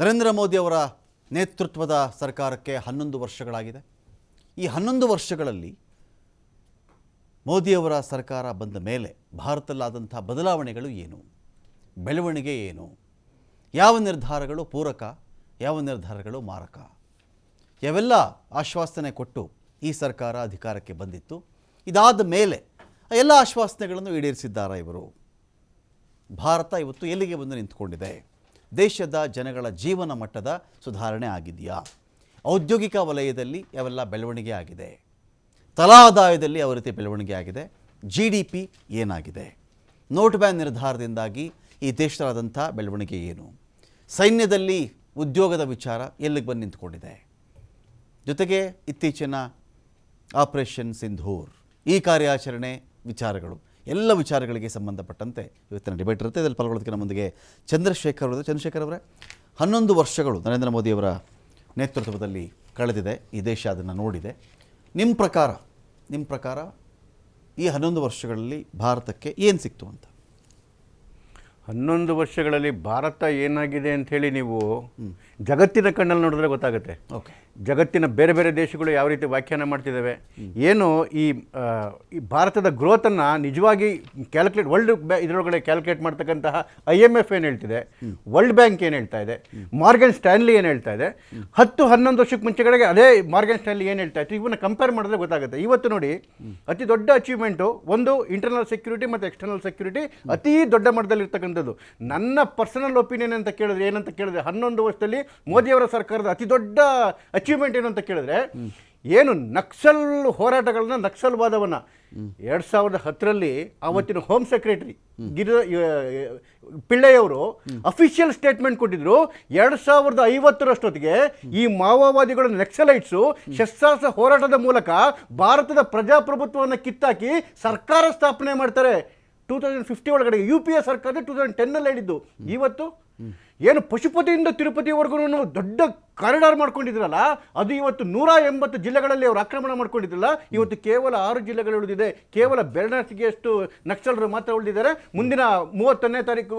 ನರೇಂದ್ರ ಮೋದಿ ಅವರ ನೇತೃತ್ವದ ಸರ್ಕಾರಕ್ಕೆ ಹನ್ನೊಂದು ವರ್ಷಗಳಾಗಿದೆ. ಈ ಹನ್ನೊಂದು ವರ್ಷಗಳಲ್ಲಿ ಮೋದಿಯವರ ಸರ್ಕಾರ ಬಂದ ಮೇಲೆ ಭಾರತದಲ್ಲಾದಂಥ ಬದಲಾವಣೆಗಳು ಏನು? ಬೆಳವಣಿಗೆ ಏನು? ಯಾವ ನಿರ್ಧಾರಗಳು ಪೂರಕ, ಯಾವ ನಿರ್ಧಾರಗಳು ಮಾರಕ? ಯಾವೆಲ್ಲ ಆಶ್ವಾಸನೆ ಕೊಟ್ಟು ಈ ಸರ್ಕಾರ ಅಧಿಕಾರಕ್ಕೆ ಬಂದಿತ್ತು? ಇದಾದ ಮೇಲೆ ಎಲ್ಲ ಆಶ್ವಾಸನೆಗಳನ್ನು ಈಡೇರಿಸಿದ್ದಾರೆ ಇವರು? ಭಾರತ ಇವತ್ತು ಎಲ್ಲಿಗೆ ಬಂದು ನಿಂತ್ಕೊಂಡಿದೆ? ದೇಶದ ಜನಗಳ ಜೀವನ ಮಟ್ಟದ ಸುಧಾರಣೆ ಆಗಿದೆಯಾ? ಔದ್ಯೋಗಿಕ ವಲಯದಲ್ಲಿ ಯಾವೆಲ್ಲ ಬೆಳವಣಿಗೆ ಆಗಿದೆ. ತಲಾ ಆದಾಯದಲ್ಲಿ ಯಾವ ರೀತಿ ಬೆಳವಣಿಗೆ ಆಗಿದೆ? ಜಿ ಡಿ ಪಿ ಏನಾಗಿದೆ? ನೋಟ್ ಬ್ಯಾನ್ ನಿರ್ಧಾರದಿಂದಾಗಿ ಈ ದೇಶದಾದಂಥ ಬೆಳವಣಿಗೆ ಏನು? ಸೈನ್ಯದಲ್ಲಿ ಉದ್ಯೋಗದ ವಿಚಾರ ಎಲ್ಲಿಗೆ ಬಂದು ನಿಂತ್ಕೊಂಡಿದೆ? ಜೊತೆಗೆ ಇತ್ತೀಚಿನ ಆಪರೇಷನ್ ಸಿಂಧೂರ್ ಈ ಕಾರ್ಯಾಚರಣೆ ವಿಚಾರಗಳು. ಎಲ್ಲ ವಿಚಾರಗಳಿಗೆ ಸಂಬಂಧಪಟ್ಟಂತೆ ಇವತ್ತಿನ ಡಿಬೇಟ್ ಇರುತ್ತೆ. ಇದರಲ್ಲಿ ಪಾಲ್ಗೊಳ್ಳೋದಕ್ಕೆ ನಮ್ಮೊಂದಿಗೆ ಚಂದ್ರಶೇಖರ್ ಅವರು ಚಂದ್ರಶೇಖರ್ ಅವರೇ, ಹನ್ನೊಂದು ವರ್ಷಗಳು ನರೇಂದ್ರ ಮೋದಿಯವರ ನೇತೃತ್ವದಲ್ಲಿ ಕಳೆದಿದೆ. ಈ ದೇಶ ಅದನ್ನು ನೋಡಿದೆ. ನಿಮ್ಮ ಪ್ರಕಾರ ನಿಮ್ಮ ಪ್ರಕಾರ ಈ ಹನ್ನೊಂದು ವರ್ಷಗಳಲ್ಲಿ ಭಾರತಕ್ಕೆ ಏನು ಸಿಕ್ತು ಅಂತ? ಹನ್ನೊಂದು ವರ್ಷಗಳಲ್ಲಿ ಭಾರತ ಏನಾಗಿದೆ ಅಂಥೇಳಿ ನೀವು ಜಗತ್ತಿನ ಕಣ್ಣಲ್ಲಿ ನೋಡಿದ್ರೆ ಗೊತ್ತಾಗುತ್ತೆ. ಓಕೆ. ಜಗತ್ತಿನ ಬೇರೆ ಬೇರೆ ದೇಶಗಳು ಯಾವ ರೀತಿ ವ್ಯಾಖ್ಯಾನ ಮಾಡ್ತಿದ್ದಾವೆ. ಏನು ಈ ಈ ಭಾರತದ ಗ್ರೋತನ್ನು ನಿಜವಾಗಿ ಕ್ಯಾಲ್ಕುಲೇಟ್ ವರ್ಲ್ಡ್ ಬ್ಯಾ ಇದರೊಳಗಡೆ ಕ್ಯಾಲ್ಕುಲೇಟ್ ಮಾಡ್ತಕ್ಕಂತಹ ಐ ಎಂ ಎಫ್ ಏನು ಹೇಳ್ತಿದೆ ವರ್ಲ್ಡ್ ಬ್ಯಾಂಕ್ ಏನು ಹೇಳ್ತಾ ಇದೆ ಮಾರ್ಗನ್ ಸ್ಟ್ಯಾನ್ಲಿ ಏನು ಹೇಳ್ತಾ ಇದೆ ಹತ್ತು ಹನ್ನೊಂದು ವರ್ಷಕ್ಕೆ ಮುಂಚೆಗಳಿಗೆ ಅದೇ ಮಾರ್ಗನ್ ಸ್ಟ್ಯಾನ್ಲಿ ಏನು ಹೇಳ್ತಾ ಇತ್ತು ಇವನ್ನ ಕಂಪೇರ್ ಮಾಡಿದ್ರೆ ಗೊತ್ತಾಗುತ್ತೆ. ಇವತ್ತು ನೋಡಿ ಅತಿ ದೊಡ್ಡ ಅಚೀವ್ಮೆಂಟು ಒಂದು ಇಂಟರ್ನಲ್ ಸೆಕ್ಯೂರಿಟಿ ಮತ್ತು ಎಕ್ಸ್ಟರ್ನಲ್ ಸೆಕ್ಯೂರಿಟಿ ಅತಿ ದೊಡ್ಡ ಮಟ್ಟದಲ್ಲಿ ಇರ್ತಕ್ಕಂಥದ್ದು ನನ್ನ ಪರ್ಸನಲ್ ಒಪಿನಿಯನ್ ಅಂತ ಕೇಳಿದ್ರೆ, ಏನಂತ ಕೇಳಿದ್ರೆ, ಹನ್ನೊಂದು ವರ್ಷದಲ್ಲಿ ಮೋದಿಯವರ ಸರ್ಕಾರದ ಅತಿ ದೊಡ್ಡ ಅಚೀವ್ಮೆಂಟ್ ಏನು ಅಂತ ಕೇಳಿದ್ರೆ, ಏನು ನಕ್ಸಲ್ ಹೋರಾಟಗಳನ್ನ ನಕ್ಸಲ್ವಾದವನ್ನ ಎರಡ್ ಸಾವಿರದ ಹತ್ತರಲ್ಲಿ ಅವತ್ತಿನ ಹೋಮ್ ಸೆಕ್ರೆಟರಿ ಗಿರಿ ಪಿಳ್ಳೆಯವರು ಅಫಿಷಿಯಲ್ ಸ್ಟೇಟ್ಮೆಂಟ್ ಕೊಟ್ಟಿದ್ರು. ಎರಡ್ ಸಾವಿರದ ಐವತ್ತರಷ್ಟೊತ್ತಿಗೆ ಈ ಮಾವೋವಾದಿಗಳ ನಕ್ಸಲೈಟ್ಸು ಶಸ್ತ್ರಾಸ್ತ್ರ ಹೋರಾಟದ ಮೂಲಕ ಭಾರತದ ಪ್ರಜಾಪ್ರಭುತ್ವವನ್ನು ಕಿತ್ತಾಕಿ ಸರ್ಕಾರ ಸ್ಥಾಪನೆ ಮಾಡ್ತಾರೆ. ಟೂ ತೌಸಂಡ್ ಫಿಫ್ಟಿ ಒಳಗಡೆ ಯು ಪಿ ಎ ಸರ್ಕಾರ ಟೂ ತೌಸಂಡ್ ಟೆನ್ನಲ್ಲಿ ಹೇಳಿದ್ದು. ಇವತ್ತು ಏನು ಪಶುಪತಿಯಿಂದ ತಿರುಪತಿವರೆಗೂ ದೊಡ್ಡ ಕಾರಿಡಾರ್ ಮಾಡ್ಕೊಂಡಿದ್ರಲ್ಲ ಅದು ಇವತ್ತು ನೂರ ಎಂಬತ್ತು ಜಿಲ್ಲೆಗಳಲ್ಲಿ ಅವರು ಆಕ್ರಮಣ ಮಾಡ್ಕೊಂಡಿದ್ರಲ್ಲ ಇವತ್ತು ಕೇವಲ ಆರು ಜಿಲ್ಲೆಗಳು ಉಳಿದಿದೆ. ಕೇವಲ ಬೆರಳಿಗೆಯಷ್ಟು ನಕ್ಸಲರು ಮಾತ್ರ ಉಳಿದಿದ್ದಾರೆ. ಮುಂದಿನ ಮೂವತ್ತೊಂದನೇ ತಾರೀಕು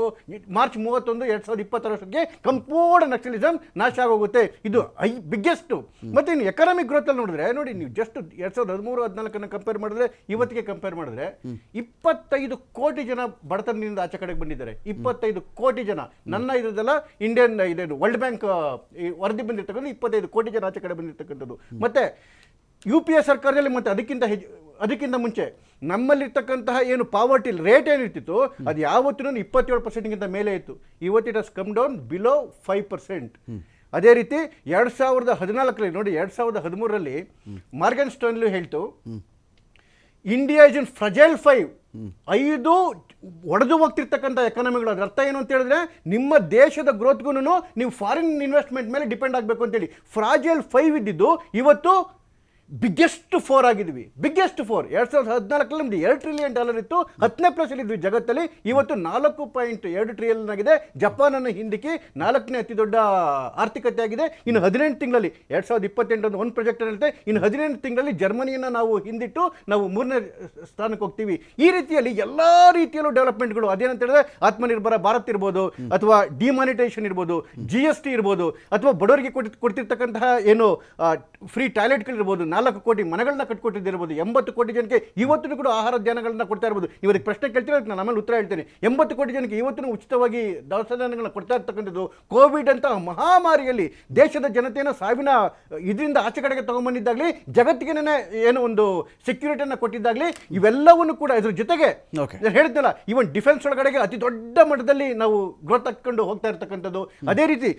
ಮಾರ್ಚ್ ಮೂವತ್ತೊಂದು ಎರಡು ಸಾವಿರದ ಇಪ್ಪತ್ತರಷ್ಟಕ್ಕೆ ಕಂಪೂರ್ಣ ನಕ್ಸಲಿಸಮ್ ನಾಶ ಆಗೋಗುತ್ತೆ. ಇದು ಐ ಬಿಗ್ಗೆಸ್ಟ್ ಮತ್ತೆ ಇನ್ನು ಎಕನಾಮಿಕ್ ಗ್ರೋತಲ್ಲಿ ನೋಡಿದ್ರೆ ನೋಡಿ ನೀವು ಜಸ್ಟ್ ಎರಡು ಸಾವಿರದ ಹದಿಮೂರು ಹದಿನಾಲ್ಕನ್ನು ಕಂಪೇರ್ ಮಾಡಿದ್ರೆ ಇವತ್ತಿಗೆ ಕಂಪೇರ್ ಮಾಡಿದ್ರೆ ಇಪ್ಪತ್ತೈದು ಕೋಟಿ ಜನ ಬಡತನದಿಂದ ಆಚೆ ಕಡೆಗೆ ಬಂದಿದ್ದಾರೆ. ಇಪ್ಪತ್ತೈದು ಕೋಟಿ ಜನ. ನನ್ನ ಇದೆಲ್ಲ ಇಂಡಿಯನ್ ಇದೇನು ವರ್ಲ್ಡ್ ಬ್ಯಾಂಕ್ ವರದಿ ಬಂದಿರ್ತಕ್ಕಂಥ ಇಪ್ಪತ್ತೈದು ಕೋಟಿ ಜನ ಆಚೆ ಕಡೆ ಬಂದಿರ್ತಕ್ಕಂಥದ್ದು. ಮತ್ತೆ ಯು ಪಿ ಎ ಸರ್ಕಾರದಲ್ಲಿ ಮತ್ತೆ ಅದಕ್ಕಿಂತ ಹೆಚ್ಚು ಅದಕ್ಕಿಂತ ಮುಂಚೆ ನಮ್ಮಲ್ಲಿರ್ತಕ್ಕಂತಹ ಏನು ಪಾವರ್ಟಿ ರೇಟ್ ಏನಿರ್ತಿತ್ತು ಅದು ಯಾವತ್ತೂ ಇಪ್ಪತ್ತೇಳು ಪರ್ಸೆಂಟ್ಗಿಂತ ಮೇಲೆ ಇತ್ತು. ಇವತ್ತು it has come down below five percent ಅದೇ ರೀತಿ ಎರಡು ಸಾವಿರದ ಹದಿನಾಲ್ಕರಲ್ಲಿ ನೋಡಿ ಎರಡು ಸಾವಿರದ ಹದಿಮೂರರಲ್ಲಿ ಮಾರ್ಗನ್ ಸ್ಟೋನ್ಲು ಹೇಳ್ತು India is in fragile five ಐದು ಒಡೆದು ಹೋಗ್ತಿರ್ತಕ್ಕಂಥ ಎಕಾನಮಿಗಳು ಅರ್ಥ ಏನು ಅಂತ ಹೇಳಿದ್ರೆ, ನಿಮ್ಮ ದೇಶದ ಗ್ರೋತ್ಗೂ ನೀವು ಫಾರಿನ್ ಇನ್ವೆಸ್ಟ್ಮೆಂಟ್ ಮೇಲೆ ಡಿಪೆಂಡ್ ಆಗಬೇಕು ಅಂತೇಳಿ ಫ್ರಾಜೈಲ್ ಫೈವ್ ಇದ್ದಿದ್ದು, ಇವತ್ತು ಬಿಗ್ಗೆಸ್ಟ್ ಫೋರ್ ಆಗಿದ್ವಿ. ಬಿಗ್ಗೆಸ್ಟ್ ಫೋರ್ ಎರಡು ಸಾವಿರದ ಹದಿನಾಲ್ಕರಲ್ಲಿ ನಮ್ದು ಎರಡು ಟ್ರಿಲಿಯನ್ ಡಾಲರ್ ಇತ್ತು. ಹತ್ತನೇ ಪ್ಲಸ್ ಇದ್ವಿ ಜಗತ್ತಲ್ಲಿ. ಇವತ್ತು ನಾಲ್ಕು ಪಾಯಿಂಟ್ ಎರಡು ಟ್ರಿಲಿಯನ್ ಆಗಿದೆ. ಜಪಾನನ್ನು ಹಿಂದಿಕ್ಕಿ ನಾಲ್ಕನೇ ಅತಿ ದೊಡ್ಡ ಆರ್ಥಿಕತೆ ಆಗಿದೆ. ಇನ್ನು ಹದಿನೆಂಟು ತಿಂಗಳಲ್ಲಿ ಎರಡು ಸಾವಿರದ ಇಪ್ಪತ್ತೆಂಟು ಒಂದು ಪ್ರಾಜೆಕ್ಟ್ ಇರುತ್ತೆ ಇನ್ನು ಹದಿನೆಂಟು ತಿಂಗಳಲ್ಲಿ ಜರ್ಮನಿಯನ್ನು ನಾವು ಹಿಂದಿಟ್ಟು ನಾವು ಮೂರನೇ ಸ್ಥಾನಕ್ಕೆ ಹೋಗ್ತೀವಿ. ಈ ರೀತಿಯಲ್ಲಿ ಎಲ್ಲ ರೀತಿಯಲ್ಲೂ ಡೆವಲಪ್ಮೆಂಟ್ಗಳು ಅದೇನಂತ ಹೇಳಿದ್ರೆ ಆತ್ಮನಿರ್ಭರ ಭಾರತ್ ಇರ್ಬೋದು ಅಥವಾ ಡಿಮಾನಿಟೈಸೇಷನ್ ಇರ್ಬೋದು ಜಿ ಎಸ್ ಟಿ ಇರ್ಬೋದು ಅಥವಾ ಬಡವರಿಗೆ ಕೊಟ್ಟು ಕೊಡ್ತಿರ್ತಕ್ಕಂತಹ ಏನು ಫ್ರೀ ಟಾಯ್ಲೆಟ್ಗಳಿರ್ಬೋದು ನಾಲ್ಕು ಕೋಟಿ ಮನೆಗಳನ್ನ ಕಟ್ಕೊಟ್ಟಿದ್ದಿರ್ಬೋದು ಎಂಬತ್ತು ಕೋಟಿ ಜನಕ್ಕೆ ಇವತ್ತು ಕೂಡ ಆಹಾರ ಧ್ಯಾನಗಳನ್ನ ಕೊಡ್ತಾ ಇರ್ಬೋದು. ಇವರಿಗೆ ಪ್ರಶ್ನೆ ಕೇಳ್ತೀರ ನಾನು ಆಮೇಲೆ ಉತ್ತರ ಹೇಳ್ತೇನೆ. ಎಂಬತ್ತು ಕೋಟಿ ಜನಕ್ಕೆ ಇವತ್ತು ಉಚಿತವಾಗಿ ದವಸ ಧಾನ್ಯಗಳನ್ನ ಕೊಡ್ತಾ ಇರ್ತಕ್ಕಂಥದ್ದು ಕೋವಿಡ್ ಅಂತ ಮಹಾಮಾರಿಯಲ್ಲಿ ದೇಶದ ಜನತೆಯನ್ನು ಸಾವಿನ ಇದರಿಂದ ಆಚೆ ಕಡೆಗೆ ತಗೊಂಡ್ಬಂದಿದ್ದಾಗಲಿ ಜಗತ್ತಿಗೆನೇ ಏನು ಒಂದು ಸೆಕ್ಯೂರಿಟಿಯನ್ನು ಕೊಟ್ಟಿದ್ದಾಗಲಿ ಇವೆಲ್ಲವನ್ನು ಕೂಡ ಇದ್ರ ಜೊತೆಗೆ ಹೇಳ್ತಿಲ್ಲ ಇವನ್ ಡಿಫೆನ್ಸ್ ಒಳಗಡೆಗೆ ಅತಿ ದೊಡ್ಡ ಮಟ್ಟದಲ್ಲಿ ನಾವು ಗ್ರೋತ್ ಹಾಕೊಂಡು ಹೋಗ್ತಾ ಇರ್ತಕ್ಕಂಥದ್ದು. ಅದೇ ರೀತಿ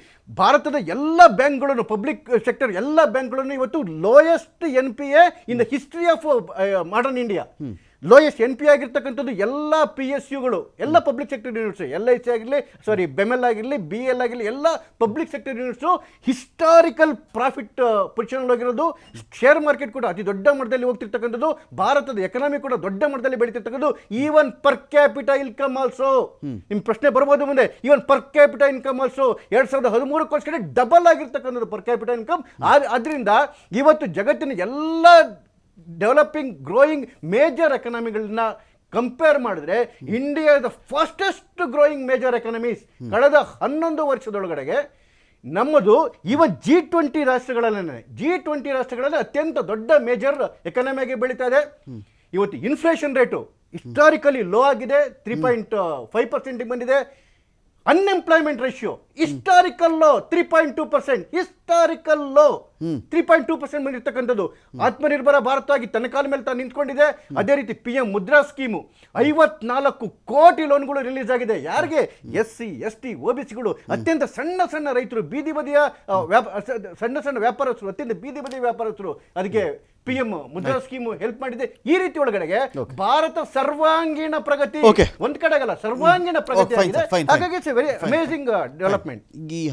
ಭಾರತದ ಎಲ್ಲ ಬ್ಯಾಂಕ್ಗಳನ್ನು ಪಬ್ಲಿಕ್ ಸೆಕ್ಟರ್ ಎಲ್ಲ ಬ್ಯಾಂಕ್ಗಳನ್ನು ಇವತ್ತು lowest N P A in the history of modern India lowest N P ಆಗಿರ್ತಕ್ಕಂಥದ್ದು ಎಲ್ಲ ಪಿ ಎಸ್ ಯುಗಳು ಎಲ್ಲ public sector units L I C ಆಗಿರಲಿ ಸಾರಿ ಬೆಮೆಲ್ ಆಗಿರಲಿ ಬಿ ಎಲ್ ಆಗಿರಲಿ ಎಲ್ಲ public sector units historical profit position ಆಗಿರೋದು ಶೇರ್ ಮಾರ್ಕೆಟ್ ಕೂಡ ಅತಿ ದೊಡ್ಡ ಮಟ್ಟದಲ್ಲಿ ಹೋಗ್ತಿರ್ತಕ್ಕಂಥದ್ದು. ಭಾರತದ ಎಕನಾಮಿ ಕೂಡ ದೊಡ್ಡ ಮಟ್ಟದಲ್ಲಿ ಬೆಳೀತಿರ್ತಕ್ಕಂಥದ್ದು. Even per capital income also ನಿಮ್ಮ ಪ್ರಶ್ನೆ ಬರ್ಬೋದು ಮುಂದೆ. Even per capital income also ಎರಡು ಸಾವಿರದ ಹದಿಮೂರಕ್ಕೋಸ್ಕರ ಡಬಲ್ ಆಗಿರ್ತಕ್ಕಂಥದ್ದು ಪರ್ ಕ್ಯಾಪಿಟಲ್ ಇನ್ಕಮ್ ಆದ್ರಿಂದ ಇವತ್ತು ಜಗತ್ತಿನ ಎಲ್ಲ ಡೆವಲಪಿಂಗ್ ಗ್ರೋಯಿಂಗ್ ಮೇಜರ್ ಎಕನಾಮಿಗಳನ್ನ ಕಂಪೇರ್ ಮಾಡಿದ್ರೆ India the fastest growing major economies ಕಳೆದ ಹನ್ನೊಂದು ವರ್ಷದೊಳಗಡೆಗೆ ನಮ್ಮದು ಇವ ಜಿ ಟ್ವೆಂಟಿ ರಾಷ್ಟ್ರಗಳಲ್ಲೇ ಜಿ ಟ್ವೆಂಟಿ ರಾಷ್ಟ್ರಗಳಲ್ಲಿ ಅತ್ಯಂತ ದೊಡ್ಡ ಮೇಜರ್ ಎಕನಾಮಿಯಾಗಿ ಬೆಳೀತಾ ಇದೆ. ಇವತ್ತು ಇನ್ಫ್ಲೇಷನ್ ರೇಟು ಹಿಸ್ಟಾರಿಕಲಿ ಲೋ ಆಗಿದೆ. ತ್ರೀ ಪಾಯಿಂಟ್ ಫೈವ್ ಪರ್ಸೆಂಟಿಗೆ ಬಂದಿದೆ. Unemployment ratio historical low three point two percent historical low three point two percent ಬಂದಿರತಕ್ಕಂಥದ್ದು. ಆತ್ಮನಿರ್ಭರ ಭಾರತವಾಗಿ ತನ್ನ ಕಾಲ ಮೇಲೆ ತಾನು ನಿಂತ್ಕೊಂಡಿದೆ. ಅದೇ ರೀತಿ ಪಿ ಎಂ ಮುದ್ರಾ ಸ್ಕೀಮು ಐವತ್ನಾಲ್ಕು ಕೋಟಿ ಲೋನ್ಗಳು ರಿಲೀಸ್ ಆಗಿದೆ. ಯಾರಿಗೆ? S C S T O B ಸಿಗಳು ಅತ್ಯಂತ ಸಣ್ಣ ಸಣ್ಣ ರೈತರು ಬೀದಿ ಬದಿಯ ವ್ಯಾಪ ಸಣ್ಣ ಸಣ್ಣ ವ್ಯಾಪಾರಸ್ಥರು ಅತ್ಯಂತ ಬೀದಿ ಬದಿಯ ವ್ಯಾಪಾರಸ್ಥರು ಅದಕ್ಕೆ P M Mudra scheme help ಮಾಡಿದೆ. ಈ ರೀತಿ ಒಳಗಡೆಗೆ ಭಾರತ ಸರ್ವಾಂಗೀಣ ಪ್ರಗತಿ. ಒಂದ್ ಕಡೆಗಲ್ಲ ಸರ್ವಾಂಗೀಣ ಪ್ರಗತಿ ಆಗಿದೆ. ಹಾಗಾಗಿ ಇಟ್ಸ್ ವೆರಿ ಅಮೇಸಿಂಗ್ ಡೆವಲಪ್ಮೆಂಟ್